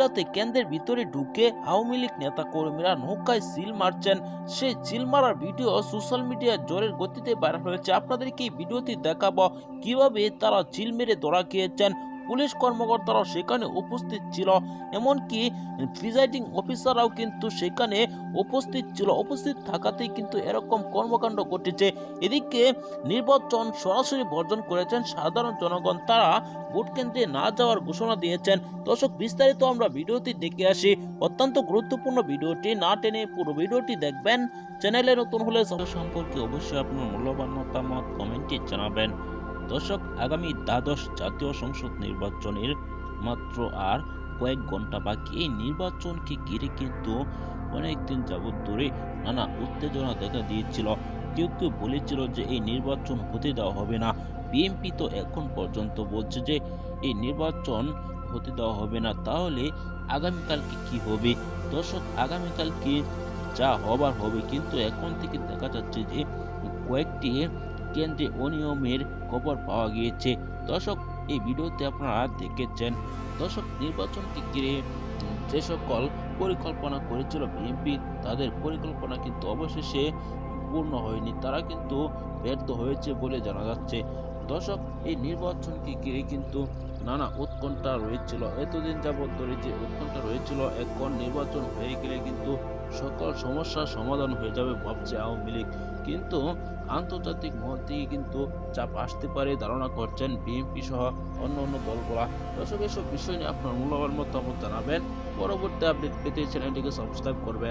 রাতে কেন্দ্রের ভিতরে ঢুকে আওয়ামী লীগ নেতা কর্মীরা নৌকায় সিল মারছেন। সেই সিল মারার ভিডিও সোশ্যাল মিডিয়ায় জোরের গতিতে ভাইরাল হয়েছে। আপনাদেরকে এই ভিডিওটি দেখাবো। কীভাবে তারা চিল মেরে ধরা খেয়েছেন? পুলিশ কর্মকর্তারাও সেখানে উপস্থিত ছিল, এমনকি প্রিজাইডিং অফিসাররাও কিন্তু সেখানে উপস্থিত ছিল। উপস্থিত থাকাতেই কিন্তু এরকম কর্মকাণ্ড ঘটেছে। এদিকে নির্বাচন সরাসরি বর্জন করেছেন সাধারণ জনগণ। তারা ভোট কেন্দ্রে না যাওয়ার ঘোষণা দিয়েছেন। দর্শক, বিস্তারিত আমরা ভিডিওটি দেখে আসি। অত্যন্ত গুরুত্বপূর্ণ ভিডিওটি না টেনে পুরো ভিডিওটি দেখবেন। চ্যানেলে নতুন হলে সম্পর্কে অবশ্যই আপনার মূল্যবান মতামত কমেন্টে জানাবেন। দর্শক আগামী দ্বাদশ জাতীয় সংসদ নির্বাচনের মাত্র আর কয়েক ঘণ্টা বাকি। এই নির্বাচনকে ঘিরে কিন্তু অনেকদিন যাবৎ ধরে নানা উত্তেজনা দেখা দিয়েছিল। কেউ কেউ বলেছিল যে এই নির্বাচন হতে দেওয়া হবে না। বিএনপি তো এখন পর্যন্ত বলছে যে এই নির্বাচন হতে দেওয়া হবে না। তাহলে আগামীকালকে কি হবে? দর্শক আগামীকালকে যা হবার হবে। কিন্তু এখন থেকে দেখা যাচ্ছে যে কয়েকটি কেন্দ্রে অনিয়মের খবর পাওয়া গিয়েছে। দর্শক, এই ভিডিওতে আপনারা দেখেছেন, দর্শক নির্বাচনকে ঘিরে যে সকল পরিকল্পনা করেছিল বিএনপি, তাদের পরিকল্পনা কিন্তু অবশেষে পূর্ণ হয়নি। তারা কিন্তু ব্যর্থ হয়েছে বলে জানা যাচ্ছে। দর্শক, এই নির্বাচনকে ঘিরে কিন্তু নানা উৎকণ্ঠা রয়েছিল এতদিন যাবৎ ধরে যে উৎকণ্ঠা রয়েছিল এখন নির্বাচন হয়ে গেলে কিন্তু সকল সমস্যার সমাধান হয়ে যাবে ভাবছে আওয়ামী লীগ। কিন্তু আন্তর্জাতিক মহল থেকে কিন্তু চাপ আসতে পারে ধারণা করছেন বিএনপি সহ অন্য অন্য দলগুলা। দর্শক, এসব বিষয় নিয়ে আপনার মূল্যবান মতামত জানাবেন। পরবর্তী আপডেট পেতে চ্যানেলটিকে সাবস্ক্রাইব করবেন।